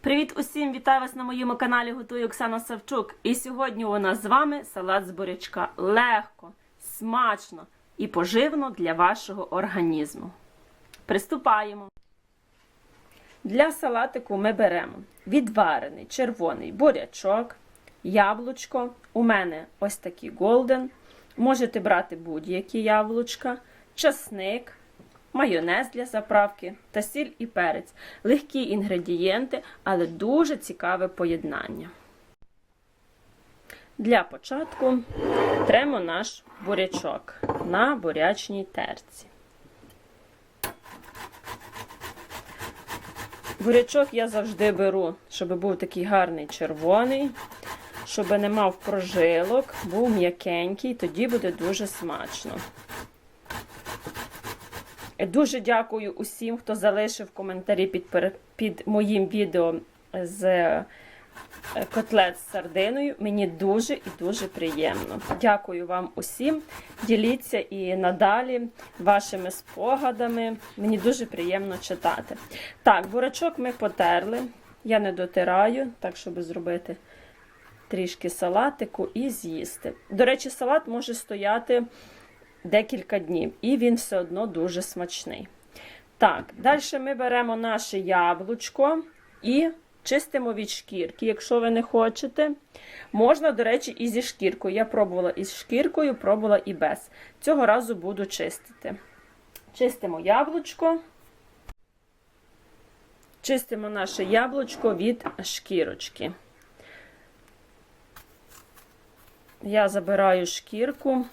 Привіт усім! Вітаю вас на моєму каналі Готую Оксана Савчук. І сьогодні у нас з вами салат з бурячка. Легко, смачно і поживно для вашого організму. Приступаємо. Для салатику ми беремо відварений червоний бурячок, яблучко. У мене ось такі голден. Можете брати будь-які яблучка, часник, майонез для заправки та сіль і перець. Легкі інгредієнти, але дуже цікаве поєднання. Для початку тремо наш бурячок на бурячній терці. Бурячок я завжди беру, щоб був такий гарний червоний, щоб не мав прожилок, був м'якенький, тоді буде дуже смачно. Дуже дякую усім, хто залишив коментарі під, під моїм відео з е, котлет з сардиною. Мені дуже і дуже приємно. Дякую вам усім. Діліться і надалі вашими спогадами. Мені дуже приємно читати. Так, бурачок ми потерли. Я не дотираю, так, щоб зробити трішки салатику і з'їсти. До речі, салат може стояти декілька днів, і він все одно дуже смачний. Так, далі ми беремо наше яблучко і чистимо від шкірки, якщо ви не хочете. Можна, до речі, і зі шкіркою. Я пробувала із шкіркою, пробувала і без. Цього разу буду чистити. Чистимо яблучко. Чистимо наше яблучко від шкірочки. Я забираю шкірку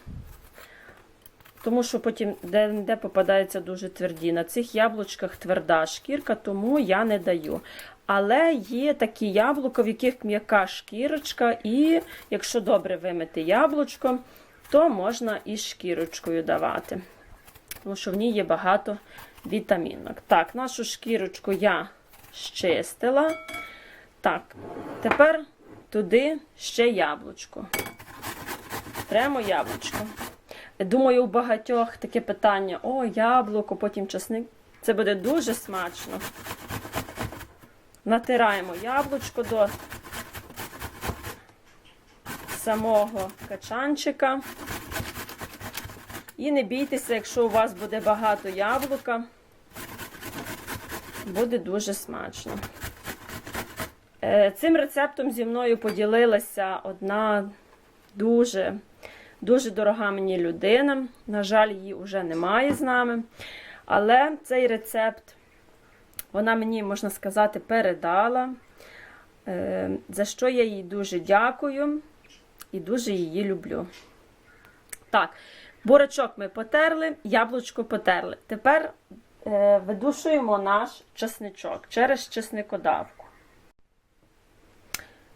тому що потім де, де попадається дуже тверді. На цих яблучках тверда шкірка, тому я не даю. Але є такі яблука, в яких м'яка шкірочка, і якщо добре вимити яблучко, то можна і шкірочкою давати. Тому що в ній є багато вітамінок. Так, нашу шкірочку я щистила. Так, тепер туди ще яблучко. Тремо яблучко. Думаю, у багатьох таке питання: о, яблуко, потім часник. Це буде дуже смачно. Натираємо яблучко до самого качанчика. І не бійтеся, якщо у вас буде багато яблука, буде дуже смачно. Е, цим рецептом зі мною поділилася одна дуже Дуже дорога мені людина. На жаль, її вже немає з нами. Але цей рецепт вона мені, можна сказати, передала. Е, за що я їй дуже дякую і дуже її люблю. Так, бурачок ми потерли, яблучко потерли. Тепер е, видушуємо наш чесничок через чесникодавку.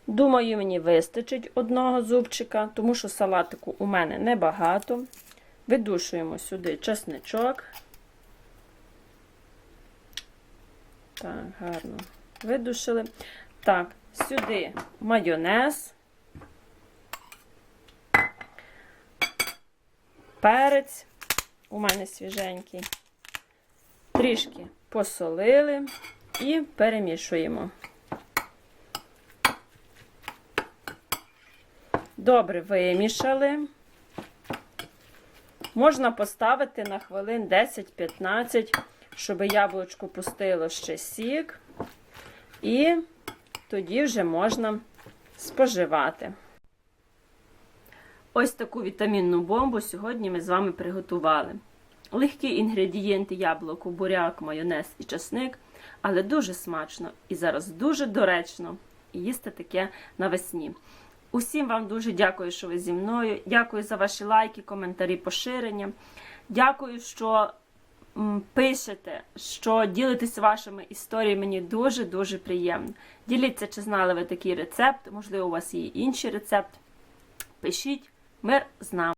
Думаю, мені вистачить одного зубчика, тому що салатику у мене небагато. Видушуємо сюди чесничок. Так, гарно видушили. Так, сюди майонез, перець, у мене свіженький, трішки посолили і перемішуємо. Добре вимішали. Можна поставити на хвилин 10-15, щоб яблучко пустило ще сік. І тоді вже можна споживати. Ось таку вітамінну бомбу сьогодні ми з вами приготували. Легкі інгредієнти яблуко, буряк, майонез і часник, але дуже смачно і зараз дуже доречно їсти таке навесні. Усім вам дуже дякую, що ви зі мною. Дякую за ваші лайки, коментарі, поширення. Дякую, що пишете, що ділитесь вашими історіями. Мені дуже-дуже приємно. Діліться, чи знали ви такий рецепт, можливо, у вас є інший рецепт. Пишіть мир з нами.